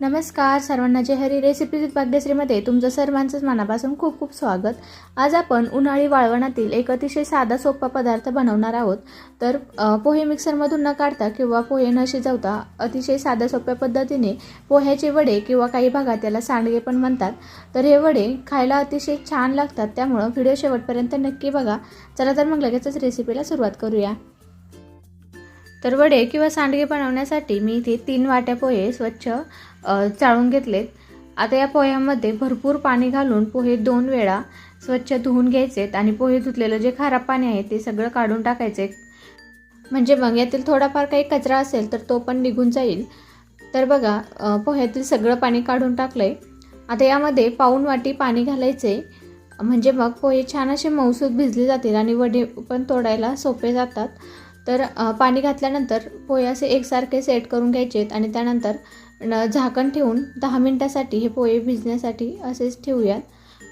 नमस्कार सर्वांना जय हरी. रेसिपीज भाग्यश्रीमध्ये तुमचं सर्वांचंच मनापासून खूप खूप स्वागत. आज आपण उन्हाळी वाळवणातील एक अतिशय साधा सोपा पदार्थ बनवणार आहोत. तर पोहे मिक्सरमधून न काढता किंवा पोहे न शिजवता अतिशय साध्या सोप्या पद्धतीने पोह्याचे वडे किंवा काही भागात त्याला सांडगे पण म्हणतात. तर हे वडे खायला अतिशय छान लागतात. त्यामुळं व्हिडिओ शेवटपर्यंत नक्की बघा. चला तर मग लगेचच रेसिपीला सुरुवात करूया. तर वडे किंवा सांडगे बनवण्यासाठी मी इथे तीन वाट्या पोहे स्वच्छ चाळून घेतलेत. आता या पोह्यामध्ये भरपूर पाणी घालून पोहे दोन वेळा स्वच्छ धुवून घ्यायचेत आणि पोहे धुतलेलं जे खराब पाणी आहे ते सगळं काढून टाकायचे. म्हणजे मग यातील थोडाफार काही कचरा असेल तर तो पण निघून जाईल. तर बघा पोह्यातील सगळं पाणी काढून टाकलं आहे आता यामध्ये पाऊण वाटी पाणी घालायचे. म्हणजे मग पोहे छान असे मऊसूद भिजले जातील आणि वडे पण तोडायला सोपे जातात. तर पाणी घातल्यानंतर पोहे असे एकसारखे सेट करून घ्यायचेत आणि त्यानंतर न झाकण ठेवून दहा मिनटासाठी हे पोहे भिजण्यासाठी असेच ठेवूयात.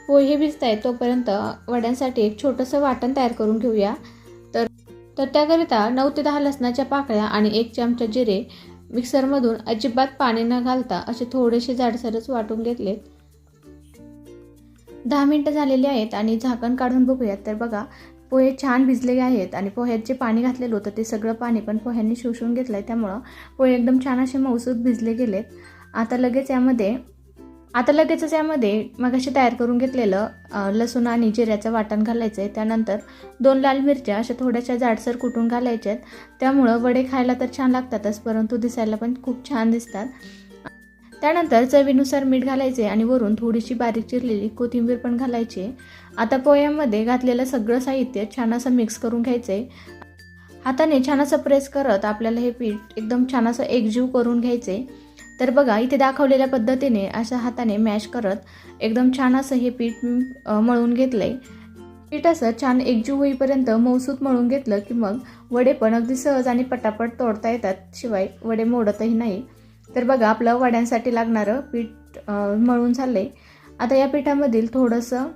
पोहे भिजत आहेत तोपर्यंत वड्यांसाठी एक छोटंसं वाटण तयार करून घेऊया. तर तर त्याकरिता नऊ ते दहा लसणाच्या पाकळ्या आणि एक चमचा जिरे मिक्सरमधून अजिबात पाणी न घालता असे थोडेसे जाडसरच वाटून घेतलेत. दहा मिनटं झालेली आहेत आणि झाकण काढून बघूयात. तर बघा पोहे छान भिजलेले आहेत आणि पोह्यात जे पाणी घातलेलं होतं ते सगळं पाणी पण पोह्यांनी शोषून घेतलं आहे त्यामुळं पोहे एकदम छान असे मऊसूद भिजले गेलेत. आता लगेच यामध्ये आता लगेचच यामध्ये मगाशी तयार करून घेतलेलं लसूण आणि जिऱ्याचं वाटण घालायचं आहे त्यानंतर दोन लाल मिरच्या अशा थोड्याशा जाडसर कुटून घालायच्या आहेत त्यामुळं वडे खायला तर छान लागतातच परंतु दिसायला पण खूप छान दिसतात. त्यानंतर चवीनुसार मीठ घालायचे आणि वरून थोडीशी बारीक चिरलेली कोथिंबीर पण घालायची. आता पोह्यामध्ये घातलेलं सगळं साहित्य छान असं मिक्स करून घ्यायचं. आहे हाताने छान असं प्रेस करत आपल्याला हे पीठ एकदम छान असं एकजीव करून घ्यायचे. तर बघा इथे दाखवलेल्या पद्धतीने अशा हाताने मॅश करत एकदम छान असं हे पीठ मळून घेतलं आहे पीठ असं छान एकजीव होईपर्यंत मौसूत मळून घेतलं की मग वडे पण अगदी सहज आणि पटापट तोडता येतात. शिवाय वडे मोडतही नाही. तर बघा आपलं वड्यांसाठी लागणारं पीठ मळून झालं आहे आता या पिठामधील थोडंसं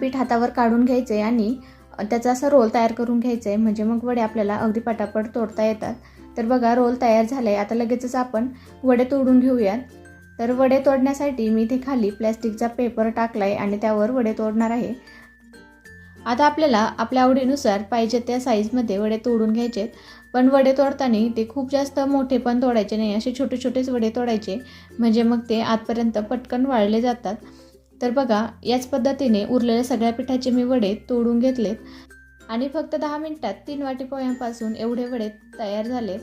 पीठ हातावर काढून घ्यायचं आहे आणि त्याचा असा रोल तयार करून घ्यायचा आहे म्हणजे मग वडे आपल्याला अगदी पटापट तोडता येतात. तर बघा रोल तयार झाला आहे आता लगेचच आपण वडे तोडून घेऊयात. तर वडे तोडण्यासाठी मी इथे खाली प्लॅस्टिकचा पेपर टाकला आहे आणि त्यावर वडे तोडणार आहे. आता आपल्याला आपल्या आवडीनुसार पाहिजे त्या साईजमध्ये वडे तोडून घ्यायचे पण वडे तोडताना ते खूप जास्त मोठे पण तोडायचे नाही. असे छोटे छोटेच वडे तोडायचे. म्हणजे मग ते आतपर्यंत पटकन वाळले जातात. तर बघा याच पद्धतीने उरलेल्या सगळ्या पिठाचे मी वडे तोडून घेतलेत. आणि फक्त दहा मिनिटात तीन वाटी पोह्यांपासून एवढे वडे तयार झाले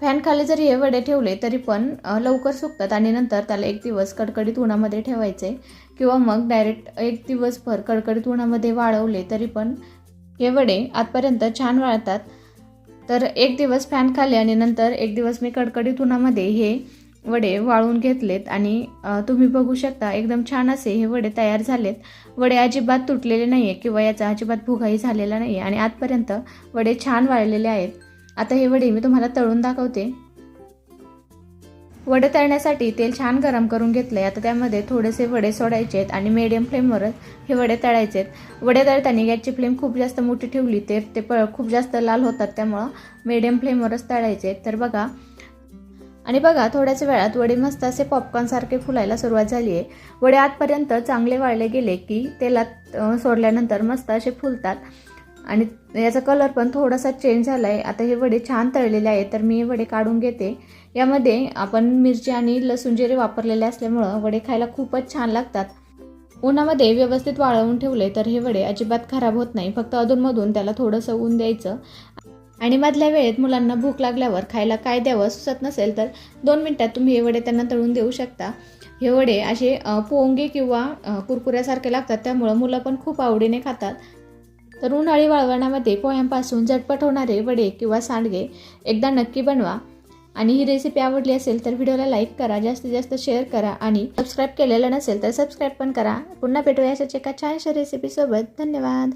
फॅन खाली जरी हे वडे ठेवले तरी पण लवकर सुकतात आणि नंतर त्याला एक दिवस कडकडीत उन्हामध्ये ठेवायचे किंवा मग डायरेक्ट एक दिवसभर कडकडीत उन्हामध्ये वाळवले तरी पण हे वडे आजपर्यंत छान वाळतात. तर एक दिवस फॅन खाली आणि नंतर एक दिवस मी कडकडीत उन्हामध्ये हे वडे वाळून घेतलेत आणि तुम्ही बघू शकता एकदम छान असे हे वडे तयार झालेत. वडे अजिबात तुटलेले नाही आहे किंवा याचा अजिबात भुगाही झालेला नाही आहे आणि आजपर्यंत वडे छान वाळलेले आहेत. आता हे वडे मी तुम्हाला तळून दाखवते. वडे तळण्यासाठी तेल छान गरम करून घेतलं आहे आता त्यामध्ये थोडेसे वडे सोडायचे आहेत आणि मीडियम फ्लेमवरच हे वडे तळायचे आहेत. वडे तळताना गॅसची फ्लेम खूप जास्त मोठी ठेवली तर ते प खूप जास्त लाल होतात. त्यामुळं मीडियम फ्लेमवरच तळायचे आहेत. तर बघा. आणि बघा थोड्याच वेळात वडे मस्त असे पॉपकॉर्नसारखे फुलायला सुरुवात झाली आहे. वडे आतपर्यंत चांगले वाळले गेले की तेलात सोडल्यानंतर मस्त असे फुलतात. आणि याचा कलर पण थोडासा चेंज झाला आहे आता हे वडे छान तळलेले आहेत तर मी हे वडे काढून घेते. यामध्ये आपण मिरची आणि लसूण जिरे वापरलेले असल्यामुळं वडे खायला खूपच छान लागतात. उन्हामध्ये व्यवस्थित वाळवून ठेवले तर हे वडे अजिबात खराब होत नाही. फक्त अधूनमधून त्याला थोडंसं ऊन द्यायचं. आणि मधल्या वेळेत मुलांना भूक लागल्यावर खायला काय द्यावं सुचत नसेल तर दोन मिनटात तुम्ही हे वडे त्यांना तळून देऊ शकता. हे वडे असे पोंगे किंवा कुरकुऱ्यासारखे लागतात. त्यामुळं मुलं पण खूप आवडीने खातात. तर उन्हाळी वाळवणामध्ये पोह्यांपासून झटपट होणारे वडे किंवा सांडगे एकदा नक्की बनवा. आणि ही रेसिपी आवडली असेल तर व्हिडिओला लाईक करा जास्तीत जास्त शेअर करा आणि सबस्क्राईब केलेलं नसेल तर सबस्क्राईब पण करा. पुन्हा भेटूया अशाच एका छानशा रेसिपीसोबत धन्यवाद.